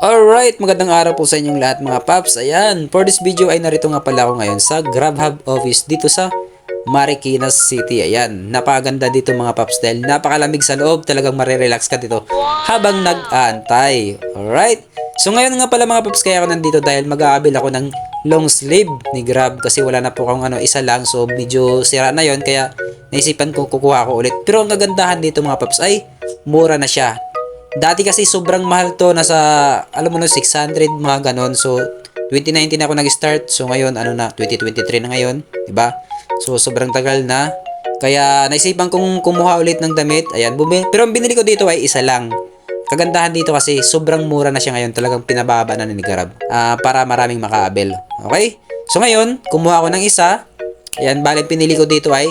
Alright, magandang araw po sa inyong lahat mga paps. Ayan, for this video ay narito nga pala ako ngayon sa GrabHub office dito sa Marikina City. Ayan, napakaganda dito mga paps dahil napakalamig sa loob. Talagang marirelax ka dito habang nag-aantay. Alright, so ngayon nga pala mga paps kaya ako nandito dahil mag-aabil ako ng long sleeve ni Grab kasi wala na po akong ano, isa lang so medyo sira na yon kaya naisipan ko kukuha ko ulit. Pero ang kagandahan dito mga paps ay mura na siya. Dati kasi sobrang mahal to, nasa, alam mo na, 600 mga ganon. So, 2019 ako nag-start. So, ngayon, ano na, 2023 na ngayon. 'di ba So, sobrang tagal na. Kaya, naisipan kong kumuha ulit ng damit. Ayan, bumi. Pero ang binili ko dito ay isa lang. Kagandahan dito kasi sobrang mura na siya ngayon. Talagang pinababa na ni Grab. Ah, para maraming makaabel. Okay? So, ngayon, kumuha ako ng isa. Ayan, bali pinili ko dito ay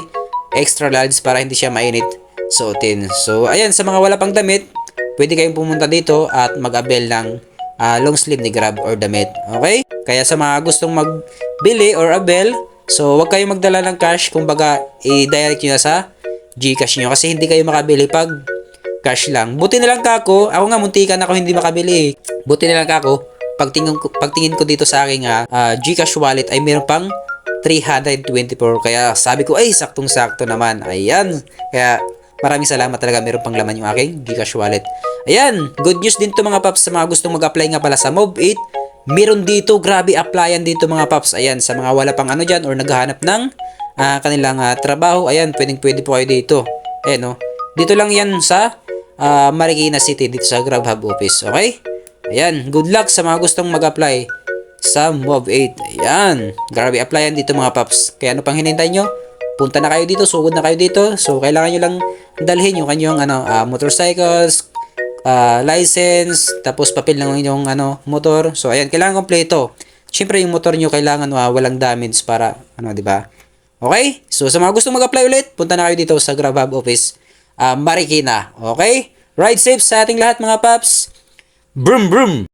extra large para hindi siya mainit suotin. So, ayan, sa mga wala pang damit, pwede kayong pumunta dito at mag-abel ng ah, long sleeve ni Grab or damit. Okay? Kaya sa mga gustong magbili or abel, so wag kayong magdala ng cash. Kumbaga, i-direct nyo na sa Gcash nyo kasi hindi kayo makabili pag cash lang. Buti na lang kako, ako nga muntikan ako hindi makabili. eh. Buti na lang kako, pagtingin ko, pagtingin ko dito sa aking ah, Gcash wallet ay meron pang 324. Kaya sabi ko, ay, saktong-sakto naman. Ayan. Kaya maraming salamat talaga. Meron pang laman yung aking Gcash wallet. Ayan. Good news din to mga paps sa mga gustong mag-apply nga pala sa Move 8. Meron dito, grabe applyan dito mga paps. Ayan, sa mga wala pang ano dyan or naghahanap ng ah, kanilang ah, trabaho. Ayan, pwedeng pwede po kayo dito. Ayan, no. Dito lang yan sa ah, Marikina City, dito sa GrabHub office. Okay? Ayan, good luck sa mga gustong mag-apply sa Move 8. Ayan. Grabe, applyan dito mga paps. Kaya ano pang hinintay nyo? Punta na kayo dito, sugod na kayo dito. So, kailangan nyo lang dalhin yung kanyang ano, ah, motorcycles, ah, license, tapos papel ng inyong ano, motor. So, ayan, kailangan kompleto. Siyempre, yung motor nyo kailangan ah, walang damage para, ano, di ba? Okay? So, sa mga gustong mag-apply ulit, punta na kayo dito sa GrabHub office, ah, Marikina. Okay? Ride safe sa ating lahat mga paps. Brum brum!